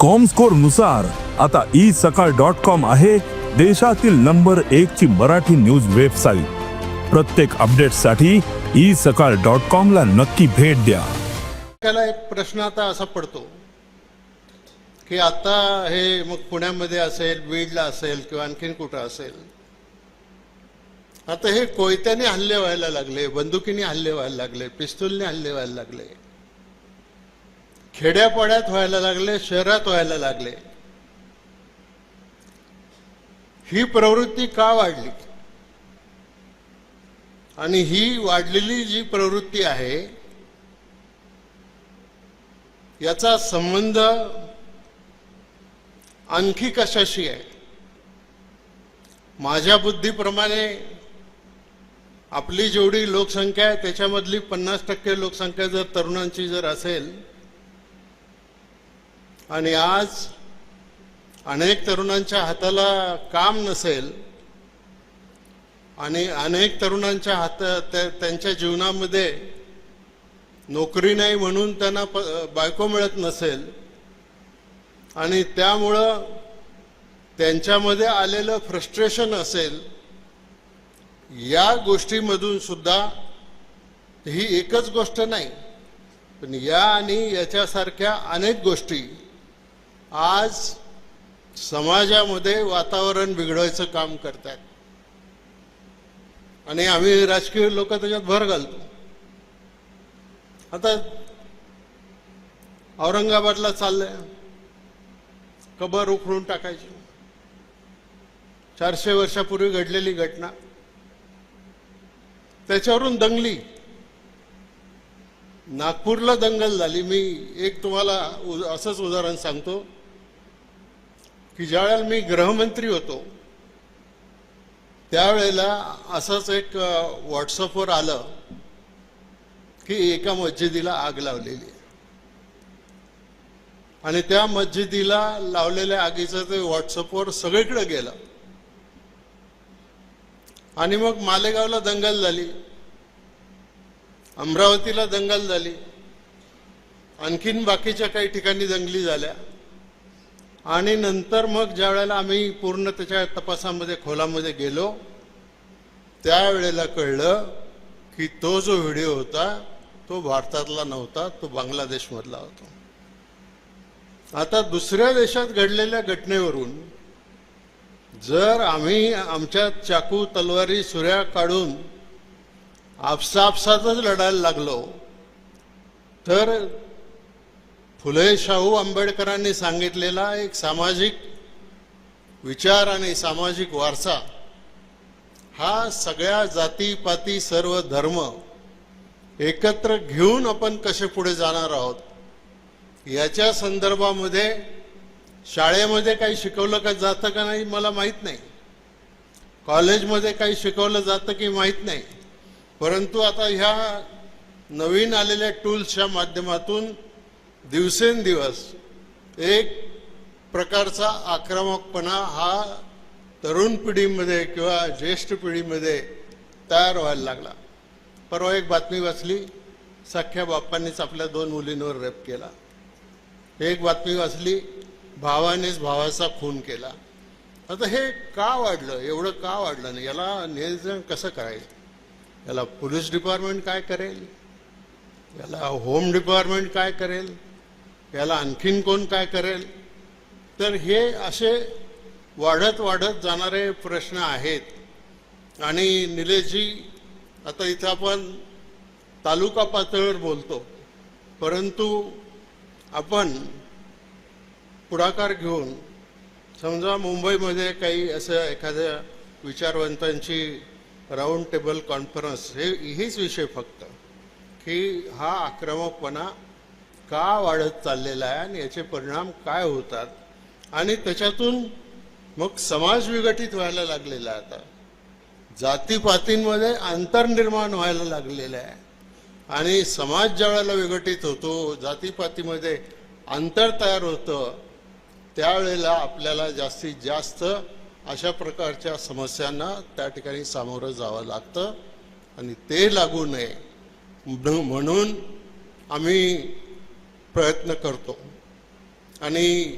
कॉमस्कोरनुसार आता ई सकाळ dot com आहे देशातील नंबर एक ची मराठी न्यूज वेबसाईट प्रत्येक अपडेटसाठी ई सकाळ डॉट कॉम ला नक्की भेट द्या. त्याला एक प्रश्न आता असा पडतो की आता हे मग पुण्यामध्ये असेल बीडला असेल किंवा आणखीन कुठं असेल आता हे कोयत्याने हल्ले व्हायला लागले बंदुकीने हल्ले व्हायला लागले पिस्तूलने हल्ले व्हायला लागले. खेड्यापाड्यात व्हायला लागले शहरात व्हायला लागले. ही प्रवृत्ती का वाढली? आणि ही वाढलेली जी प्रवृत्ती आहे याचा संबंध आणखी कशाशी आहे? माझ्या बुद्धीप्रमाणे आपली जेवढी लोकसंख्या आहे त्याच्यामधली पन्नास टक्के लोकसंख्या जर तरुणांची जर असेल आणि आज अनेक तरुणांच्या हाताला काम नसेल आणि अनेक तरुणांच्या हात त्या- त्यांच्या जीवनामध्ये नोकरी नाही म्हणून त्यांना प बायको मिळत नसेल आणि त्यामुळं त्यांच्यामध्ये आलेलं फ्रस्ट्रेशन असेल या गोष्टीमधून सुद्धा ही एकच गोष्ट नाही. पण या आणि याच्यासारख्या अनेक गोष्टी आज समाजामध्ये वातावरण बिघडवायचं काम करतात. आणि आम्ही राजकीय लोक त्याच्यात भर घालतो. आता औरंगाबादला चाललंय. कबर उखडून टाकायची. चारशे वर्षापूर्वी घडलेली घटना. त्याच्यावरून दंगली. नागपूरला दंगल झाली. मी एक तुम्हाला उ- असंच उदाहरण सांगतो. की ज्यावेळेला मी गृहमंत्री होतो त्यावेळेला असंच एक व्हॉट्सअपवर आलं की एका मस्जिदीला आग लावलेली आहे. आणि त्या मस्जिदीला लावलेल्या आगीचं ते व्हॉट्सअपवर सगळीकडे गेलं. आणि मग मालेगावला दंगल झाली. अमरावतीला दंगल झाली. आणखीन बाकीच्या काही ठिकाणी दंगली झाल्या. आणि नंतर मग ज्या वेळेला आम्ही पूर्ण त्याच्या तपासामध्ये खोलामध्ये गेलो त्यावेळेला कळलं की तो जो व्हिडिओ होता तो भारतातला नव्हता तो बांगलादेशमधला होता. आता दुसऱ्या देशात घडलेल्या घटनेवरून जर आम्ही आमच्या चाकू तलवारी सुऱ्या काढून आपसापसातच लढायला लागलो तर फुले शाहू आंबेडकरांनी सांगितलेला एक सामाजिक विचार आणि सामाजिक वारसा हा सगळ्या जातीपाती सर्व धर्म एकत्र घेऊन आपण कसे पुढे जाणार आहोत? याच्या संदर्भामध्ये शाळेमध्ये काही शिकवलं का जातं का नाही मला माहीत नाही. कॉलेजमध्ये काही शिकवलं जातं की माहीत नाही. परंतु आता ह्या नवीन आलेल्या टूल्सच्या माध्यमातून दिवसेंदिवस एक प्रकारचा आक्रमकपणा हा तरुण पिढीमध्ये किंवा ज्येष्ठ पिढीमध्ये तयार व्हायला लागला. परवा एक बातमी वाचली. सख्या बाप्पांनीच आपल्या दोन मुलींवर रेप केला. एक बातमी वाचली. भावानेच भावाचा खून केला. आता हे का वाढलं? एवढं का वाढलं नाही? याला नियोजन कसं करायचं? याला पोलीस डिपार्टमेंट काय करेल? याला होम डिपार्टमेंट काय करेल? याला आणखीन कोण काय करेल? तर हे असे वाढत वाढत जाणारे प्रश्न आहेत. आणि निलेशजी आता इथं आपण तालुका पातळीवर बोलतो. परंतु आपण पुढाकार घेऊन समजा मुंबईमध्ये काही असं एखाद्या विचारवंतांची राऊंड टेबल कॉन्फरन्स हे हेच विषय फक्त. की हा आक्रमकपणा का वाढत चाललेला आहे आणि याचे परिणाम काय होतात? आणि त्याच्यातून मग समाज विघटित व्हायला लागलेला आहे आता. जातीपातींमध्ये अंतर निर्माण व्हायला लागलेलं आहे. आणि समाज ज्या वेळेला विघटित होतो जातीपातीमध्ये अंतर तयार होतं त्यावेळेला आपल्याला जास्तीत जास्त अशा प्रकारच्या समस्यांना त्या ठिकाणी सामोरं जावं लागतं. आणि ते लागू नये. म्हणून आम्ही प्रयत्न करतो. आणि